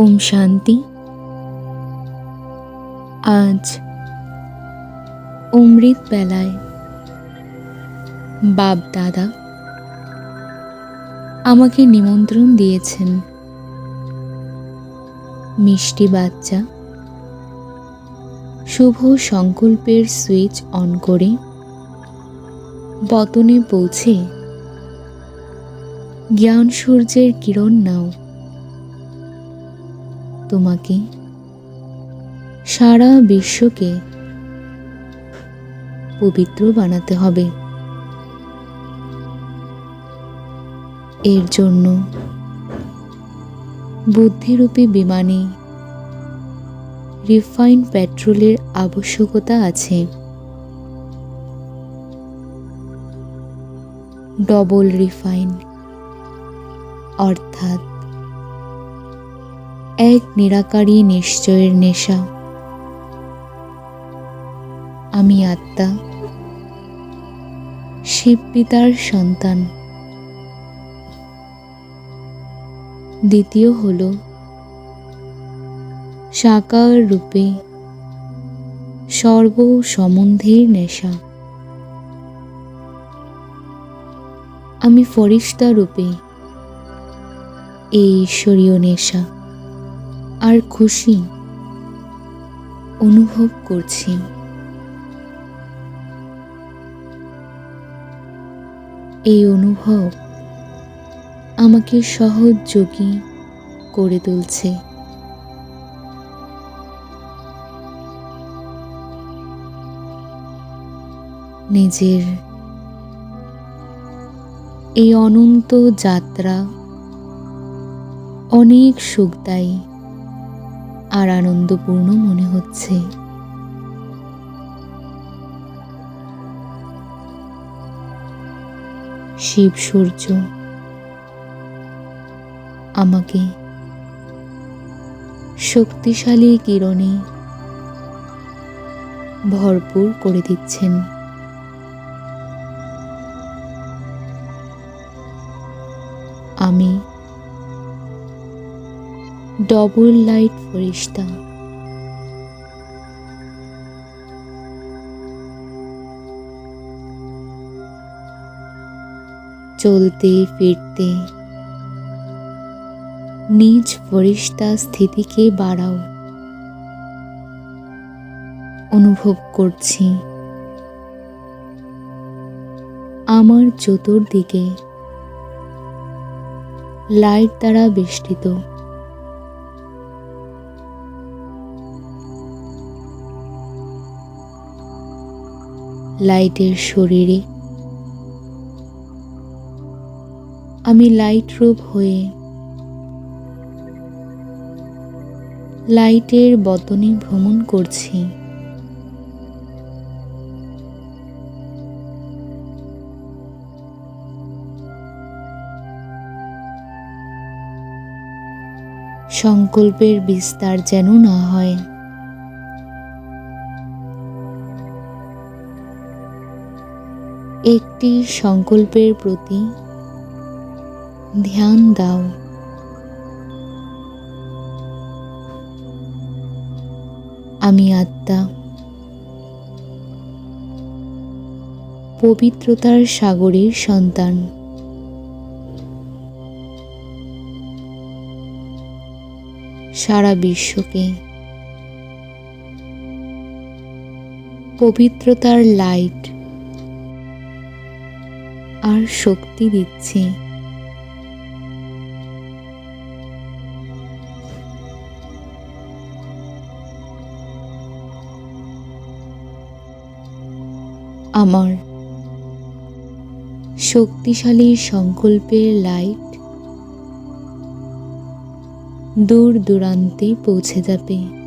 ওম শান্তি। আজ অমৃত বেলায় বাপ দাদা আমাকে নিমন্ত্রণ দিয়েছেন। মিষ্টি বাচ্চা, শুভ সংকল্পের সুইচ অন করে বতনে পৌঁছে জ্ঞান সূর্যের কিরণ নাও। তোমাকে। সারা বিশ্বকে পবিত্র বানাতে হবে। এর জন্য বুদ্ধিরূপী বিমানে রিফাইন পেট্রোলের আবশ্যকতা আছে। ডবল রিফাইন অর্থাৎ এক নিরাকারী নিশ্চয়ের নেশা। আমি আত্মা, শিব পিতার সন্তান। দ্বিতীয় হল, সাকার রূপে সর্ব সম্বন্ধের নেশা। আমি ফরিস্তা রূপে এই ঈশ্বরীয় নেশা। আর খুশি অনুভব করছি। এই অনুভব আমাকে সহযোগী করে তুলছে। নিজের এই অনন্ত যাত্রা অনেক সুখদায়ী আর আনন্দপূর্ণ মনে হচ্ছে। শিব সূর্য আমাকে শক্তিশালী কিরণে ভরপুর করে দিচ্ছেন। ডবল লাইট ফরিস্তা। চলতে ফিরতে নিজ ফরিস্তা স্থিতিকে বাড়াও। অনুভব করছি। আমার চতুর্দিকে লাইট দ্বারা বেষ্টিত। লাইটের শরীরে। আমি লাইট রূপ হয়ে লাইটের বতনে ভ্রমণ করছি। সংকল্পের বিস্তার যেন না হয়। একটি সংকল্পের প্রতি ধ্যান দাও। আমি আত্মা। পবিত্রতার সাগরের সন্তান। সারা বিশ্বকে। পবিত্রতার লাইট। আর শক্তি দিচ্ছে। আমার শক্তিশালী সংকল্পের লাইট দূর দূরান্তে পৌঁছে যাবে।